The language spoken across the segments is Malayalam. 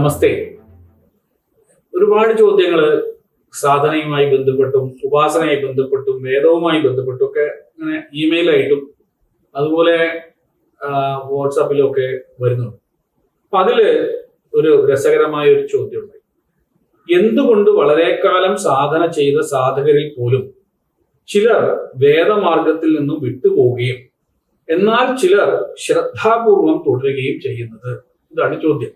നമസ്തേ. ഒരുപാട് ചോദ്യങ്ങൾ സാധനയുമായി ബന്ധപ്പെട്ടും ഉപാസനയുമായി ബന്ധപ്പെട്ടും വേദവുമായി ബന്ധപ്പെട്ടും ഒക്കെ ഇങ്ങനെ ഇമെയിലായിട്ടും അതുപോലെ വാട്സാപ്പിലും ഒക്കെ വരുന്നുണ്ട്. അപ്പൊ അതിൽ ഒരു രസകരമായ ഒരു ചോദ്യമുണ്ട്. എന്തുകൊണ്ട് വളരെ കാലം സാധന ചെയ്ത സാധകരിൽ പോലും ചിലർ വേദമാർഗത്തിൽ നിന്നും വിട്ടുപോവുകയും എന്നാൽ ചിലർ ശ്രദ്ധാപൂർവം തുടരുകയും ചെയ്യുന്നത്? ഇതാണ് ചോദ്യം.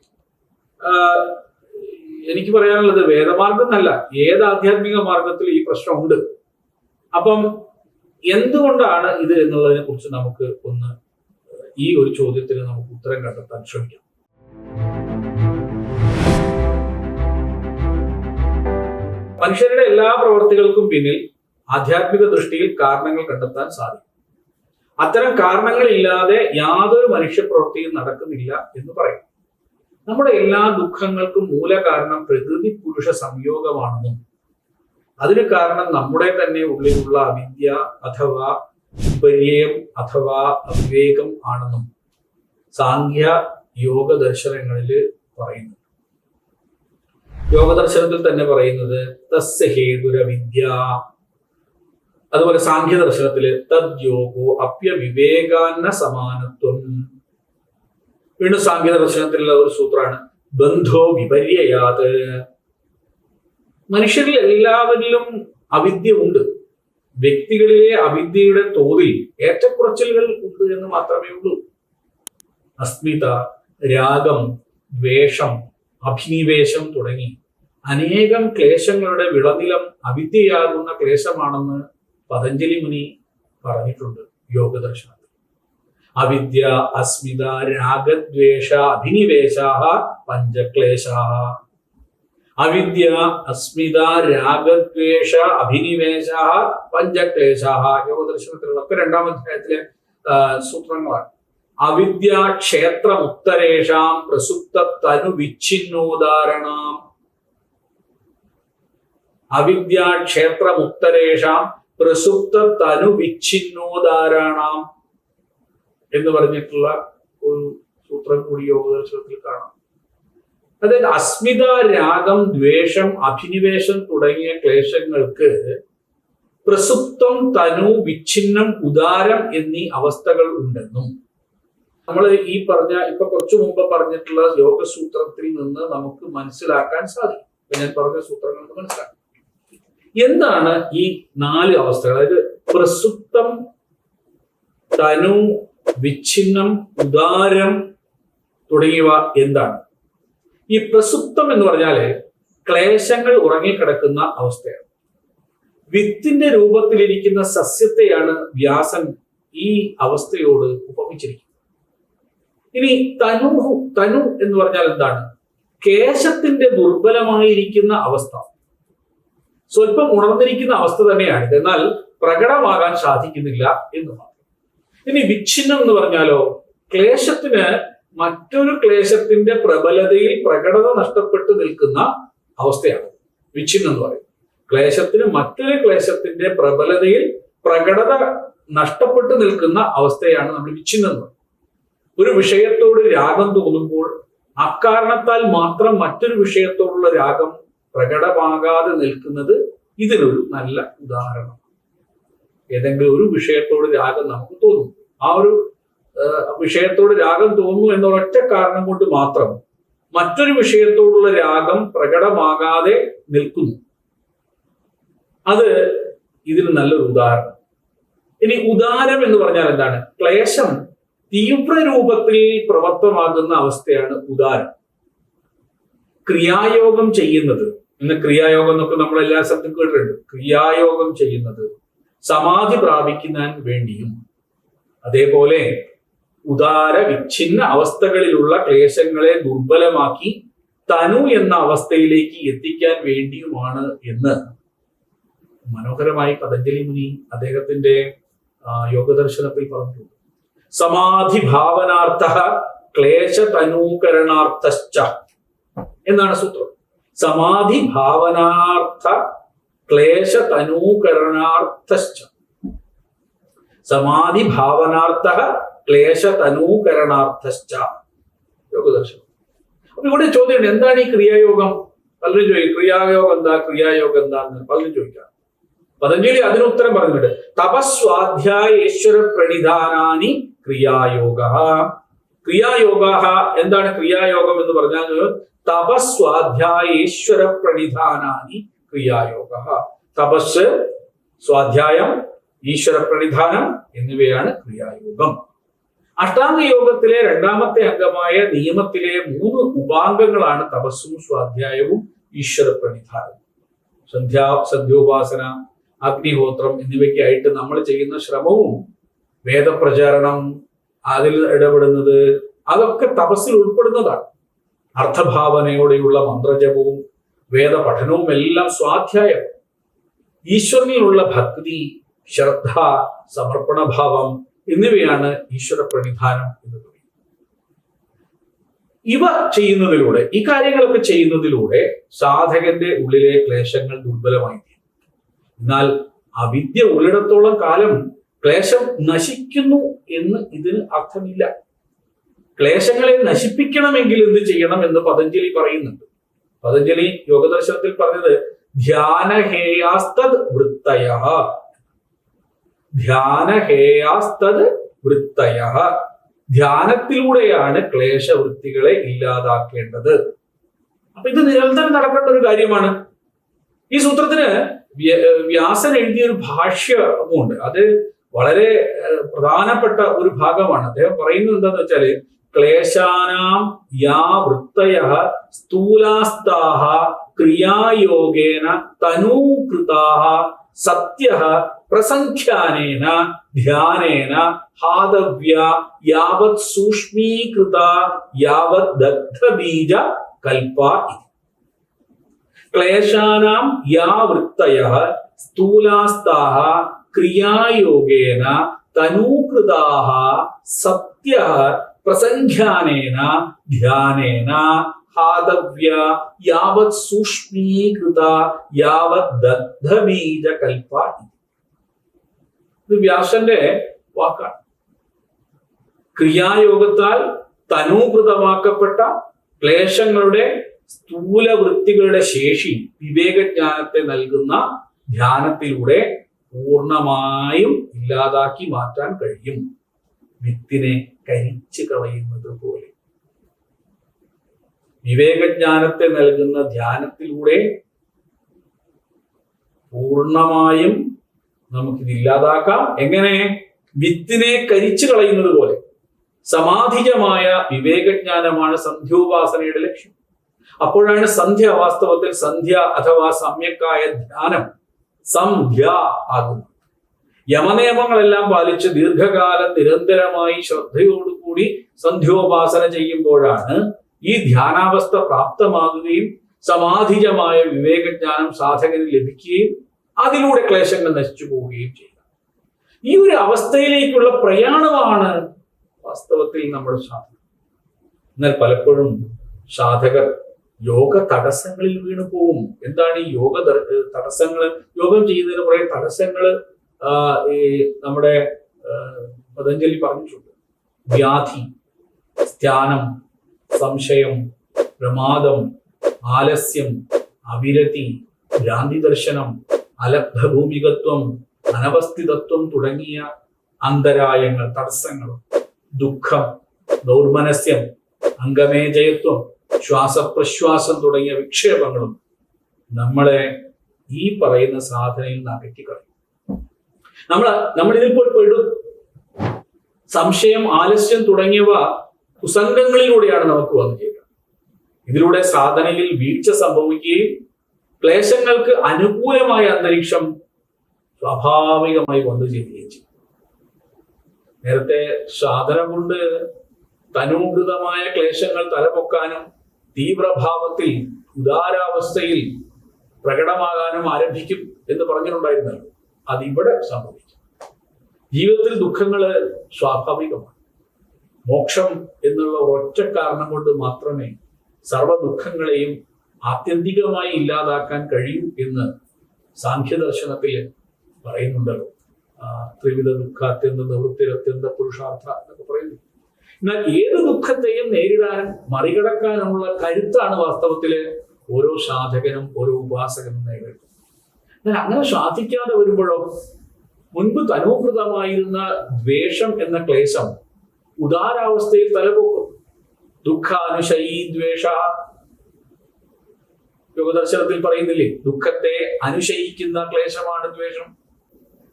എനിക്ക് പറയാനുള്ളത് വേദമാർഗം എന്നല്ല ഏത് ആധ്യാത്മിക മാർഗത്തിൽ ഈ പ്രശ്നമുണ്ട്. അപ്പം എന്തുകൊണ്ടാണ് ഇത് എന്നുള്ളതിനെ കുറിച്ച് നമുക്ക് ഒന്ന് ഈ ഒരു ചോദ്യത്തിന് നമുക്ക് ഉത്തരം കണ്ടെത്താൻ ശ്രമിക്കാം. മനുഷ്യരുടെ എല്ലാ പ്രവർത്തികൾക്കും പിന്നിൽ ആധ്യാത്മിക ദൃഷ്ടിയിൽ കാരണങ്ങൾ കണ്ടെത്താൻ സാധിക്കും. അത്തരം കാരണങ്ങളില്ലാതെ യാതൊരു മനുഷ്യപ്രവൃത്തിയും നടക്കുന്നില്ല എന്ന് പറയും. നമ്മുടെ എല്ലാ ദുഃഖങ്ങൾക്കും മൂല കാരണം പ്രകൃതി പുരുഷ സംയോഗമാണെന്നും അതിന് കാരണം നമ്മുടെ തന്നെ ഉള്ളിലുള്ള അവിദ്യ അഥവാ വിപര്യം അഥവാ അവിവേകം ആണെന്നും സാഖ്യ യോഗ ദർശനങ്ങളിൽ പറയുന്നു. യോഗ ദർശനത്തിൽ തന്നെ പറയുന്നത് തസ്യ ഹേതുര വിദ്യ. അതുപോലെ സാഖ്യ ദർശനത്തിൽ തദ്യോഗോ അപ്യവിവേകാന്ന സമാനത്വം വീണ്ടും സാങ്കേതിക ദർശനത്തിലുള്ള ഒരു സൂത്രമാണ് ബന്ധോ വിപര്യയാത്. മനുഷ്യരിൽ എല്ലാവരിലും അവിദ്യ ഉണ്ട്. വ്യക്തികളിലെ അവിദ്യയുടെ തോതിൽ ഏറ്റക്കുറച്ചിലുകൾ ഉണ്ട് എന്ന് മാത്രമേ ഉള്ളൂ. അസ്മിത രാഗം വേഷം അഭിനിവേശം തുടങ്ങി അനേകം ക്ലേശങ്ങളുടെ വിളനിലം അവിദ്യയാകുന്ന ക്ലേശമാണെന്ന് പതഞ്ജലി മുനി പറഞ്ഞിട്ടുണ്ട് യോഗദർശനത്തിൽ. അവിദ്യ അസ്മിത രാഗദ്വേഷ അഭിനിവേശ പഞ്ചക്ലേശ അവിദ്യ അസ്മിത രാഗദ്വേഷ അഭിനിവേശ പഞ്ചക്ലേശ യോഗദർശനത്തിലുള്ള ഒക്കെ രണ്ടാം അധ്യായത്തിലെ സൂത്രങ്ങളാണ്. അവിദ്യ ക്ഷേത്രമുത്തരേഷാം പ്രസുപ്ത തനു വിച്ഛിന്നോദാരണാം അവിദ്യ ക്ഷേത്രമുത്തരേഷാം പ്രസുപ്ത തനു വിച്ഛിന്നോദാരണാം എന്ന് പറഞ്ഞിട്ടുള്ള ഒരു സൂത്രം കൂടി യോഗദർശനത്തിൽ കാണാം. അതായത് അസ്മിത രാഗം ദ്വേഷം അഭിനിവേശം തുടങ്ങിയ ക്ലേശങ്ങൾക്ക് പ്രസുപ്തം തനു വിച്ഛിന്നം ഉദാരം എന്നീ അവസ്ഥകൾ ഉണ്ടെന്നും നമ്മൾ ഈ പറഞ്ഞ ഇപ്പൊ കുറച്ചു മുമ്പ് പറഞ്ഞിട്ടുള്ള യോഗസൂത്രത്തിൽ നിന്ന് നമുക്ക് മനസ്സിലാക്കാൻ സാധിക്കും. ഞാൻ പറഞ്ഞ സൂത്രങ്ങൾ മനസ്സിലാക്കാം. എന്താണ് ഈ നാല് അവസ്ഥകൾ? അതായത് പ്രസുപ്തം തനു വിച്ഛിന്നം ഉദാരം തുടങ്ങിയവ എന്താണ്? ഈ പ്രസുപ്തം എന്ന് പറഞ്ഞാൽ ക്ലേശങ്ങൾ ഉറങ്ങിക്കിടക്കുന്ന അവസ്ഥയാണ്. വിത്തിന്റെ രൂപത്തിലിരിക്കുന്ന സസ്യത്തെയാണ് വ്യാസൻ ഈ അവസ്ഥയോട് ഉപമിച്ചിരിക്കുന്നത്. ഇനി തനു തനു എന്ന് പറഞ്ഞാൽ എന്താണ്? കേശത്തിന്റെ ദുർബലമായിരിക്കുന്ന അവസ്ഥ. സ്വല്പം ഉണർന്നിരിക്കുന്ന അവസ്ഥ തന്നെയാണ് എന്നാൽ പ്രകടമാകാൻ സാധിക്കുന്നില്ല എന്ന് മാത്രം ഇനി വിച്ഛിന്നം എന്ന് പറഞ്ഞാലോ? ക്ലേശത്തിന് മറ്റൊരു ക്ലേശത്തിന്റെ പ്രബലതയിൽ പ്രകടത നഷ്ടപ്പെട്ടു നിൽക്കുന്ന അവസ്ഥയാണ് വിച്ഛിന്നം എന്ന് പറയുന്നത്. ക്ലേശത്തിന് മറ്റൊരു ക്ലേശത്തിന്റെ പ്രബലതയിൽ പ്രകടത നഷ്ടപ്പെട്ടു നിൽക്കുന്ന അവസ്ഥയാണ് നമ്മൾ വിച്ഛിന്നം എന്ന് പറയുന്നത്. ഒരു വിഷയത്തോട് രാഗം തോന്നുമ്പോൾ അക്കാരണത്താൽ മാത്രം മറ്റൊരു വിഷയത്തോടുള്ള രാഗം പ്രകടമാകാതെ നിൽക്കുന്നത് ഇതിനൊരു നല്ല ഉദാഹരണം ഏതെങ്കിലും ഒരു വിഷയത്തോട് രാഗം നമുക്ക് തോന്നും. ആ ഒരു വിഷയത്തോട് രാഗം തോന്നുന്നു എന്നൊരൊറ്റ കാരണം കൊണ്ട് മാത്രം മറ്റൊരു വിഷയത്തോടുള്ള രാഗം പ്രകടമാകാതെ നിൽക്കുന്നു. അത് ഇതിന് നല്ലൊരു ഉദാഹരണം. ഇനി ഉദാരം എന്ന് പറഞ്ഞാൽ എന്താണ്? ക്ലേശം തീവ്ര രൂപത്തിൽ പ്രവർത്തമാകുന്ന അവസ്ഥയാണ് ഉദാരം. ക്രിയായോഗം ചെയ്യുന്നത് ഇന്ന് ക്രിയായോഗം എന്നൊക്കെ നമ്മൾ എല്ലാ സ്ഥലത്തും കേട്ടിട്ടുണ്ട്. ക്രിയായോഗം ചെയ്യുന്നത് സമാധി പ്രാപിക്കുന്നതിന് വേണ്ടിയും അതേപോലെ ഉദാര വിച്ഛിന്ന അവസ്ഥകളിലുള്ള ക്ലേശങ്ങളെ ദുർബലമാക്കി തനു എന്ന അവസ്ഥയിലേക്ക് എത്തിക്കാൻ വേണ്ടിയുമാണ് എന്ന് മനോഹരമായി പതഞ്ജലി മുനി അദ്ദേഹത്തിന്റെ യോഗദർശനത്തിൽ പറഞ്ഞു. സമാധി ഭാവനാർത്ഥ ക്ലേശ തനൂകരണാർത്ഥ എന്നാണ് സൂത്രം. സമാധി ഭാവനാർത്ഥ ക്ലേശ തനൂകരണാർത്ഥശ്ച സമാധി ഭാവനാർത്ഥ ക്ലേശ തനൂകരണാർത്ഥശ്ച യോഗദർശനം. അപ്പൊ ഇവിടെ ചോദ്യമുണ്ട് എന്താണ് ഈ ക്രിയായോഗം? പലരും ചോദിക്കും ക്രിയായോഗം എന്താ ക്രിയായോഗം എന്താന്ന് പലരും ചോദിക്കാം. പതഞ്ജലി അതിനുത്തരം പറഞ്ഞിട്ടുണ്ട്. തപസ്വാധ്യായേശ്വര പ്രണിധാനാനി ക്രിയായോഗ. ക്രിയായോഗ എന്താണ് ക്രിയായോഗം എന്ന് പറഞ്ഞാൽ തപസ്വാധ്യായേശ്വര പ്രണിധാനാനി ക്രിയായോഗ. തപസ് സ്വാധ്യായം ഈശ്വര പ്രണിധാനം എന്നിവയാണ് ക്രിയായോഗം. അഷ്ടാംഗ യോഗത്തിലെ രണ്ടാമത്തെ അംഗമായ നിയമത്തിലെ മൂന്ന് ഉപാംഗങ്ങളാണ് തപസ്സും സ്വാധ്യായവും ഈശ്വര പ്രണിധാനവും സന്ധ്യാ സന്ധ്യോപാസന അഗ്നിഹോത്രം എന്നിവയ്ക്കായിട്ട് നമ്മൾ ചെയ്യുന്ന ശ്രമവും വേദപ്രചാരണം അതിൽ ഇടപെടുന്നത് അതൊക്കെ തപസ്സിൽ ഉൾപ്പെടുന്നതാണ്. അർത്ഥഭാവനയോടെയുള്ള മന്ത്രജപവും വേദപഠനവും എല്ലാം സ്വാധ്യായം. ഈശ്വരനിലുള്ള ഭക്തി ശ്രദ്ധ സമർപ്പണഭാവം എന്നിവയാണ് ഈശ്വര പ്രണിധാനം എന്ന് പറയുന്നത്. ഇവ ചെയ്യുന്നതിലൂടെ ഈ കാര്യങ്ങളൊക്കെ ചെയ്യുന്നതിലൂടെ സാധകന്റെ ഉള്ളിലെ ക്ലേശങ്ങൾ ദുർബലമായി എന്നാൽ അവിദ്യ ഉള്ളിടത്തോളം കാലം ക്ലേശം നശിക്കുന്നു എന്ന് ഇതിന് അർത്ഥമില്ല. ക്ലേശങ്ങളെ നശിപ്പിക്കണമെങ്കിൽ എന്ത് ചെയ്യണം എന്ന് പതഞ്ജലി പറയുന്നുണ്ട്. പതഞ്ജലി യോഗദർശനത്തിൽ പറഞ്ഞത് ധ്യാനഹേയാസ്തദ് വൃത്തയ. ധ്യാനഹേയാസ്തദ് വൃത്തയ. ധ്യാനത്തിലൂടെയാണ് ക്ലേശവൃത്തികളെ ഇല്ലാതാക്കേണ്ടത്. അപ്പൊ ഇത് നിരന്തരം നടക്കേണ്ട ഒരു കാര്യമാണ്. ഈ സൂത്രത്തിന് വ്യാസൻ എഴുതിയ ഒരു ഭാഷ്യമുണ്ട് അത് വളരെ പ്രധാനപ്പെട്ട ഒരു ഭാഗമാണ്. അദ്ദേഹം പറയുന്നത് എന്താന്ന് വെച്ചാൽ ക്ലേശാനാം യാ വൃത്തയ സ്ഥൂലാസ്താഹ ക്രിയായോഗേന തനൂകൃതാഹ സത്യ പ്രസംഖ്യാനേന ധ്യാനേന ഹാതവ്യ യാവത് സൂക്ഷ്മീകൃത യാവത് ദഗ്ധബീജ കൽപ്പ ഇതി. ക്ലേശാനാം യാ വൃത്തയ സ്ഥൂലാസ്താഹ ക്രിയായോഗേന തനൂകൃതാഹ സത്യ പ്രസംഖ്യാനേന ധ്യാനേന ഹാതവ്യ യാവത് സൂക്ഷ്മീകൃത യാവത് ദഗ്ധബീജ കൽപ്പ ഇതി. വ്യാസന്റെ വാക്കാണ് ക്രിയായോഗത്താൽ തനൂകൃതമാക്കപ്പെട്ട ക്ലേശങ്ങളുടെ സ്ഥൂല വൃത്തികളുടെ ശേഷി വിവേകജ്ഞാനത്തെ നൽകുന്ന ധ്യാനത്തിലൂടെ പൂർണമായും ഇല്ലാതാക്കി മാറ്റാൻ കഴിയും വിത്തിനെ കരിച്ചു കളയുന്നത് പോലെ. വിവേകജ്ഞാനത്തെ നൽകുന്ന ധ്യാനത്തിലൂടെ പൂർണമായും നമുക്കിത് ഇല്ലാതാക്കാം. എങ്ങനെ? വിത്തിനെ കരിച്ചു കളയുന്നത് പോലെ. സമാധികമായ വിവേകജ്ഞാനമാണ് സന്ധ്യോപാസനയുടെ ലക്ഷ്യം. അപ്പോഴാണ് സന്ധ്യ വാസ്തവത്തിൽ സന്ധ്യ അഥവാ സമ്യക്കായ ധ്യാനം സംധ്യ ആകുന്നത്. യമനിയമങ്ങളെല്ലാം പാലിച്ച് ദീർഘകാലം നിരന്തരമായി ശ്രദ്ധയോടുകൂടി സന്ധ്യോപാസന ചെയ്യുമ്പോഴാണ് ഈ ധ്യാനാവസ്ഥ പ്രാപ്തമാകുകയും സമാധിജമായ വിവേകജ്ഞാനം സാധകന് ലഭിക്കുകയും അതിലൂടെ ക്ലേശങ്ങൾ നശിച്ചു പോവുകയും ചെയ്യുക. ഈ ഒരു അവസ്ഥയിലേക്കുള്ള പ്രയാണമാണ് വാസ്തവത്തിൽ നമ്മുടെ സാധന. എന്നാൽ പലപ്പോഴും സാധകർ യോഗ തടസ്സങ്ങളിൽ വീണു പോവും എന്താണ് ഈ യോഗ തടസ്സങ്ങൾ? യോഗം ചെയ്യുന്നതിന് കുറെ തടസ്സങ്ങൾ ഈ നമ്മുടെ പതഞ്ജലി പറഞ്ഞിട്ടുണ്ട്. വ്യാധി ധ്യാനം സംശയം പ്രമാദം ആലസ്യം അവിരതി ഭ്രാന്തി ദർശനം അലബ്ധഭൂമികത്വം അനവസ്ഥിതത്വം തുടങ്ങിയ അന്തരായങ്ങൾ തടസ്സങ്ങൾ ദുഃഖം ദൗർമനസ്യം അംഗമേജയത്വം ശ്വാസപ്രശ്വാസം തുടങ്ങിയ വിക്ഷേപങ്ങളും നമ്മളെ ഈ പറയുന്ന സാധനയിൽ നിന്ന് അകറ്റിക്കളയും നമ്മൾ നമ്മൾ ഇതിൽ പോയി പെടും. സംശയം ആലസ്യം തുടങ്ങിയവ കുസംഗങ്ങളിലൂടെയാണ് നമുക്ക് വന്നു ചെയ്യുക ഇതിലൂടെ സാധനയിൽ വീഴ്ച സംഭവിക്കുകയും ക്ലേശങ്ങൾക്ക് അനുകൂലമായ അന്തരീക്ഷം സ്വാഭാവികമായി വന്നു ചെയ്യുകയും ചെയ്യും. നേരത്തെ സാധന കൊണ്ട് തനൂകൃതമായ ക്ലേശങ്ങൾ തലപൊക്കാനും തീവ്രഭാവത്തിൽ ഉദാരാവസ്ഥയിൽ പ്രകടമാകാനും ആരംഭിക്കും എന്ന് പറഞ്ഞിട്ടുണ്ടായിരുന്നല്ലോ. അതിവിടെ സംഭവിക്കും. ജീവിതത്തിൽ ദുഃഖങ്ങൾ സ്വാഭാവികമാണ്. മോക്ഷം എന്നുള്ള ഒറ്റ കാരണം കൊണ്ട് മാത്രമേ സർവ ദുഃഖങ്ങളെയും ആത്യന്തികമായി ഇല്ലാതാക്കാൻ കഴിയൂ എന്ന് സാഖ്യദർശനത്തിൽ പറയുന്നുണ്ടല്ലോ. ത്രിവിധ നിവൃത്തി അത്യന്ത പുരുഷാർത്ഥ എന്നൊക്കെ പറയുന്നു. എന്നാൽ ഏത് ദുഃഖത്തെയും നേരിടാനും മറികടക്കാനുമുള്ള കരുത്താണ് വാസ്തവത്തിൽ ഓരോ സാധകനും ഓരോ ഉപാസകനും നേരിടുന്നത്. എന്നാൽ അങ്ങനെ സാധിക്കാതെ വരുമ്പോഴോ? മുൻപ് തനൂകൃതമായിരുന്ന ദ്വേഷം എന്ന ക്ലേശം ഉദാരാവസ്ഥയിൽ തലപൊക്കും. ദുഃഖാനുശയി ദ്വേഷ. യോഗദർശനത്തിൽ പറയുന്നില്ലേ ദുഃഖത്തെ അനുശയിക്കുന്ന ക്ലേശമാണ് ദ്വേഷം.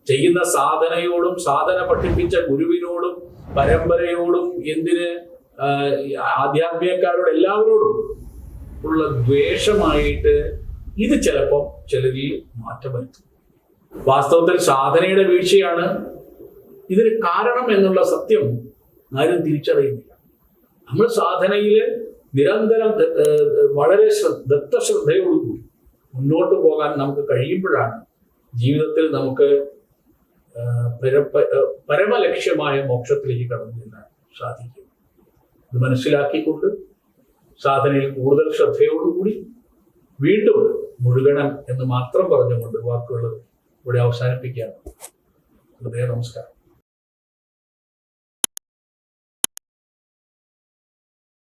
ചെയ്യുന്ന സാധനയോടും സാധന പഠിപ്പിച്ച ഗുരുവിനോടും പരമ്പരയോടും എന്തിന് ആധ്യാത്മികക്കാരോട് എല്ലാവരോടും ഉള്ള ദ്വേഷമായിട്ട് ഇത് ചിലപ്പോൾ ചിലരിൽ മാറ്റം വരുത്തും. വാസ്തവത്തിൽ സാധനയുടെ വീഴ്ചയാണ് ഇതിന് കാരണം എന്നുള്ള സത്യം ആരും തിരിച്ചറിയുന്നില്ല. നമ്മൾ സാധനയിൽ നിരന്തരം വളരെ ശ്ര- ദത്തശ്രദ്ധയോടുകൂടി മുന്നോട്ട് പോകാൻ നമുക്ക് കഴിയുമ്പോഴാണ് ജീവിതത്തിൽ നമുക്ക് പരമലക്ഷ്യമായ മോക്ഷത്തിലേക്ക് കടന്നു ചെല്ലാൻ സാധിക്കും. ഇത് മനസ്സിലാക്കിക്കൊണ്ട് സാധനയിൽ കൂടുതൽ ശ്രദ്ധയോടുകൂടി വീണ്ടും മുഴുകണം എന്ന് മാത്രം പറഞ്ഞുകൊണ്ട് വാക്കുകൾ ഇവിടെ അവസാനിപ്പിക്കുകയാണ്. ഹൃദയ നമസ്കാരം.